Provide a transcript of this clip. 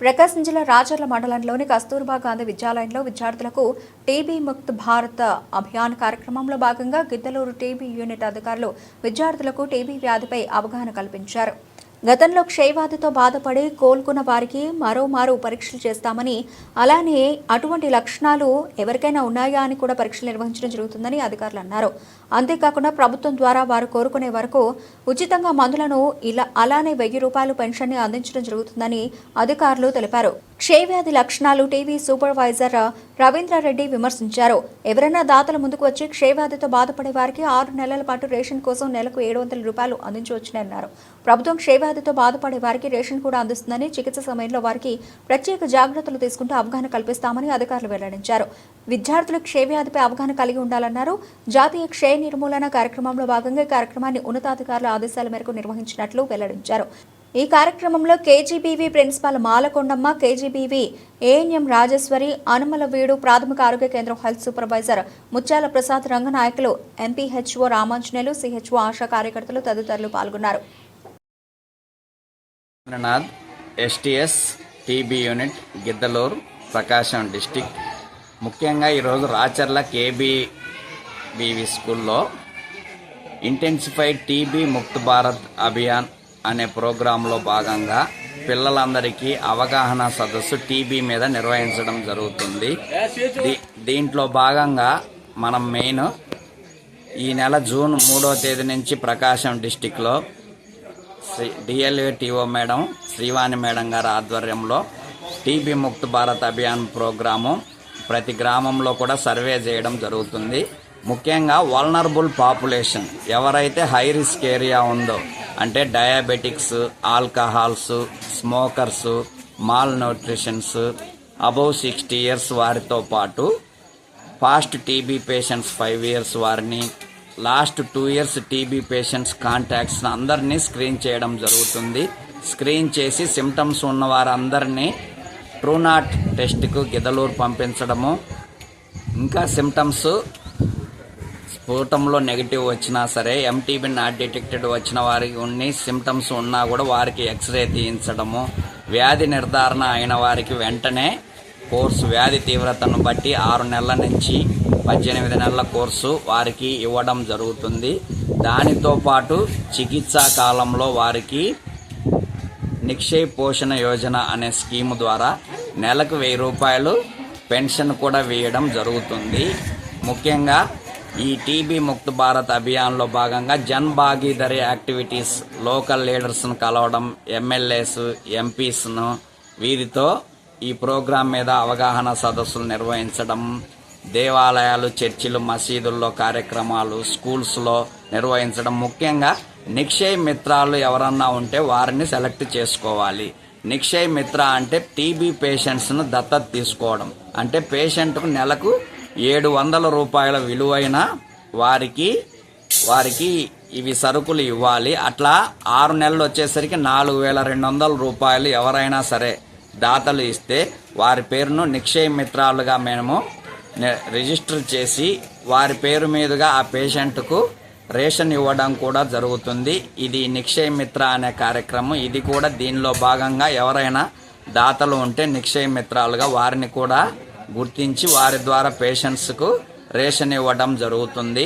ప్రకాశం జిల్లా రాచర్ల మండలంలోని కస్తూర్బా గాంధీ విద్యాలయంలో విద్యార్థులకు టీబీ ముక్త్ భారత్ అభియాన్ కార్యక్రమంలో భాగంగా గిద్దలూరు టీబీ యూనిట్ అధికారులు విద్యార్థులకు టీబీ వ్యాధిపై అవగాహన కల్పించారు. గతంలో క్షయవ్యాధితో బాధపడి కోలుకున్న వారికి మరోమారు పరీక్షలు చేస్తామని అలానే అటువంటి లక్షణాలు ఎవరికైనా ఉన్నాయా అని కూడా పరీక్షలు నిర్వహించడం జరుగుతుందని అధికారులు అన్నారు. అంతేకాకుండా ప్రభుత్వం ద్వారా వారు కోరుకునే వరకు ఉచితంగా మందులను ఇలా అలానే వెయ్యి రూపాయలు పెన్షన్ని అందించడం జరుగుతుందని అధికారులు తెలిపారు. క్షయవ్యాధి లక్షణాలు టీవీ సూపర్వైజర్ రవీంద్రారెడ్డి విమర్శించారు. ఎవరైనా దాతల ముందుకు వచ్చి క్షయవ్యాధితో బాధపడే వారికి ఆరు నెలల పాటు రేషన్ కోసం నెలకు ఏడు వందల రూపాయలు అందించవచ్చునన్నారు. ప్రభుత్వం క్షయవ్యాధితో బాధపడే వారికి రేషన్ కూడా అందిస్తుందని చికిత్స సమయంలో వారికి ప్రత్యేక జాగ్రత్తలు తీసుకుంటూ అవగాహన కల్పిస్తామని అధికారులు వెల్లడించారు. విద్యార్థులు క్షయవ్యాధిపై అవగాహన కలిగి ఉండాలన్నారు. జాతీయ క్షయ నిర్మూలన కార్యక్రమంలో భాగంగా కార్యక్రమాన్ని ఉన్నతాధికారుల ఆదేశాల మేరకు నిర్వహించినట్లు వెల్లడించారు. ఈ కార్యక్రమంలో KGBV principal Malakondamma KGBV ANM Rajeshwari Anumalaveedu ప్రాథమిక ఆరోగ్య కేంద్రం health supervisor Mutyala Prasad Ranganayakulu MPHO Ramanjaneyulu CHO ASHA కార్యకర్తలు తదితరులు పాల్గొన్నారు. STS TB unit Giddaluru Prakasam district. ముఖ్యంగా ఈరోజు రాచర్ల కేబీబీవి స్కూల్లో ఇంటెన్సిఫైడ్ టీబీ ముక్త్ భారత్ అభియాన్ అనే ప్రోగ్రాంలో భాగంగా పిల్లలందరికీ అవగాహన సదస్సు టీబీ మీద నిర్వహించడం జరుగుతుంది. దీ- దీంట్లో భాగంగా మనం మెయిన్ ఈ నెల జూన్ మూడో తేదీ నుంచి ప్రకాశం డిస్టిక్లో Shri DLA madam Srivani madam గారి ఆధ్వర్యంలో టీబీ ముక్త్ భారత్ అభియాన్ ప్రోగ్రాము ప్రతి గ్రామంలో కూడా సర్వే చేయడం జరుగుతుంది. ముఖ్యంగా వల్నరబుల్ పాపులేషన్ ఎవరైతే హై రిస్క్ ఏరియా ఉందో అంటే diabetics alcohols smokers malnutritions above sixty years వారితో పాటు past TB patients five years వారిని last two years TB patients contacts అందరినీ స్క్రీన్ చేయడం జరుగుతుంది. స్క్రీన్ చేసి సిమ్టమ్స్ ఉన్న వారందరినీ ట్రూనాట్ టెస్ట్కు గిదలూరు పంపించడము. ఇంకా సిమ్టమ్స్ కూటంలో నెగిటివ్ వచ్చినా సరే ఎంటీబీ నాట్ డిటెక్టెడ్ వచ్చిన వారికి ఉన్ని సిమ్టమ్స్ ఉన్నా కూడా వారికి ఎక్స్రే తీయించడము వ్యాధి నిర్ధారణ అయిన వారికి వెంటనే కోర్సు వ్యాధి తీవ్రతను బట్టి ఆరు నెలల నుంచి పద్దెనిమిది నెలల కోర్సు వారికి ఇవ్వడం జరుగుతుంది. దానితో పాటు చికిత్సా కాలంలో వారికి నిక్షయ పోషణ యోజన అనే స్కీము ద్వారా నెలకు వెయ్యి రూపాయలు పెన్షన్ కూడా వేయడం జరుగుతుంది. ముఖ్యంగా ఈ టీబీ ముక్త్ భారత్ అభియాన్లో భాగంగా జన్ భాగీదారీ యాక్టివిటీస్ లోకల్ లీడర్స్ను కలవడం ఎమ్మెల్యేస్ ఎంపీస్ను వీరితో ఈ ప్రోగ్రాం మీద అవగాహన సదస్సులు నిర్వహించడం దేవాలయాలు చర్చిలు మసీదుల్లో కార్యక్రమాలు స్కూల్స్లో నిర్వహించడం. ముఖ్యంగా నిక్షయ మిత్రాలు ఎవరన్నా ఉంటే వారిని సెలెక్ట్ చేసుకోవాలి. నిక్షయ మిత్ర అంటే టీబీ పేషెంట్స్ను దత్తత తీసుకోవడం. అంటే పేషెంట్కు నెలకు ఏడు వందల రూపాయల విలువైన వారికి వారికి ఇవి సరుకులు ఇవ్వాలి. అట్లా ఆరు నెలలు వచ్చేసరికి నాలుగు వేల రెండు వందల రూపాయలు ఎవరైనా సరే దాతలు ఇస్తే వారి పేరును నిక్షయ మిత్రాలుగా మేము రిజిస్టర్ చేసి వారి పేరు మీదుగా ఆ పేషెంట్కు రేషన్ ఇవ్వడం కూడా జరుగుతుంది. ఇది నిక్షయ మిత్ర అనే కార్యక్రమం. ఇది కూడా దీనిలో భాగంగా ఎవరైనా దాతలు ఉంటే నిక్షయ మిత్రాలుగా వారిని కూడా గుర్తించి వారి ద్వారా పేషెంట్స్కు రేషన్ ఇవ్వడం జరుగుతుంది.